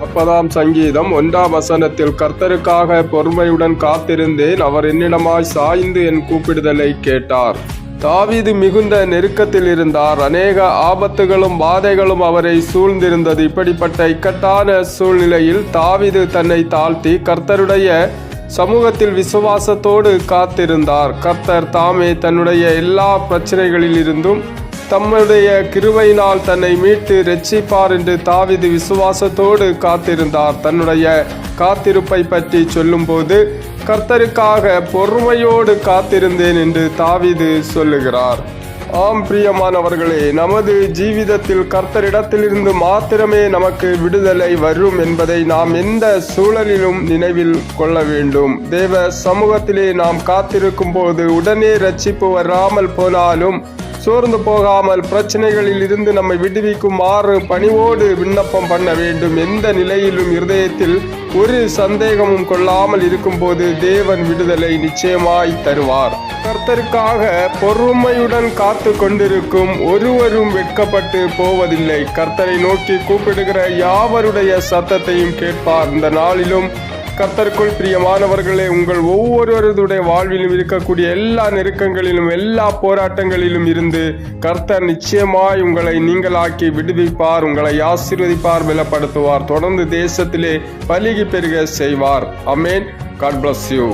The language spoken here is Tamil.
முப்பதாம் சங்கீதம் ஒன்றாம் வசனத்தில் கர்த்தருக்காக பொறுமையுடன் காத்திருந்தேன் அவர் என்னிடமாய் சாய்ந்து என் கூப்பிடுதலை கேட்டார். தாவீது மிகுந்த நெருக்கத்தில் இருந்தார். அநேக ஆபத்துகளும் பாதைகளும் அவரை சூழ்ந்திருந்தது. இப்படிப்பட்ட இக்கட்டான சூழ்நிலையில் தாவீது தன்னை தாழ்த்தி கர்த்தருடைய சமூகத்தில் விசுவாசத்தோடு காத்திருந்தார். கர்த்தர் தாமே தன்னுடைய எல்லா பிரச்சனைகளில் இருந்தும் தம்முடைய கிருவையினால் தன்னை மீட்டு ரட்சிப்பார் என்று தாவிது விசுவாசத்தோடு காத்திருந்தார். தன்னுடைய காத்திருப்பை பற்றி சொல்லும்போது கர்த்தருக்காக பொறுமையோடு காத்திருந்தேன் என்று தாவிது சொல்லுகிறார். ஆம் பிரியமானவர்களே நமது ஜீவிதத்தில் கர்த்தரிடத்திலிருந்து மாத்திரமே நமக்கு விடுதலை வரும் என்பதை நாம் எந்த சூழலிலும் நினைவில் கொள்ள வேண்டும். தேவ சமூகத்திலே நாம் காத்திருக்கும் போது உடனே ரட்சிப்பு வராமல் போனாலும் சோர்ந்து போகாமல் பிரச்சனைகளில் இருந்து நம்மை விடுவிக்குமாறு பணிவோடு விண்ணப்பம் பண்ண வேண்டும். எந்த நிலையிலும் இருதயத்தில் ஒரு சந்தேகமும் கொள்ளாமல் இருக்கும்போது தேவன் விடுதலை நிச்சயமாய் தருவார். கர்த்தருக்காக பொறுமையுடன் காத்து கொண்டிருக்கும் ஒருவரும் வெட்கப்பட்டு போவதில்லை. கர்த்தரை நோக்கி கூப்பிடுகிற யாவருடைய சத்தத்தையும் கேட்பார். இந்த நாளிலும் கர்த்தருக்குள் பிரியமானவர்களே உங்கள் ஒவ்வொருவருடைய வாழ்விலும் இருக்கக்கூடிய எல்லா நெருக்கங்களிலும் எல்லா போராட்டங்களிலும் இருந்து கர்த்தர் நிச்சயமாய் உங்களை நீங்களாக்கி விடுவிப்பார் உங்களை ஆசீர்வதிப்பார் பலப்படுத்துவார். தொடர்ந்து தேசத்திலே பலிகி பெருக செய்வார். அமேன் காட் பிளஸ் யூ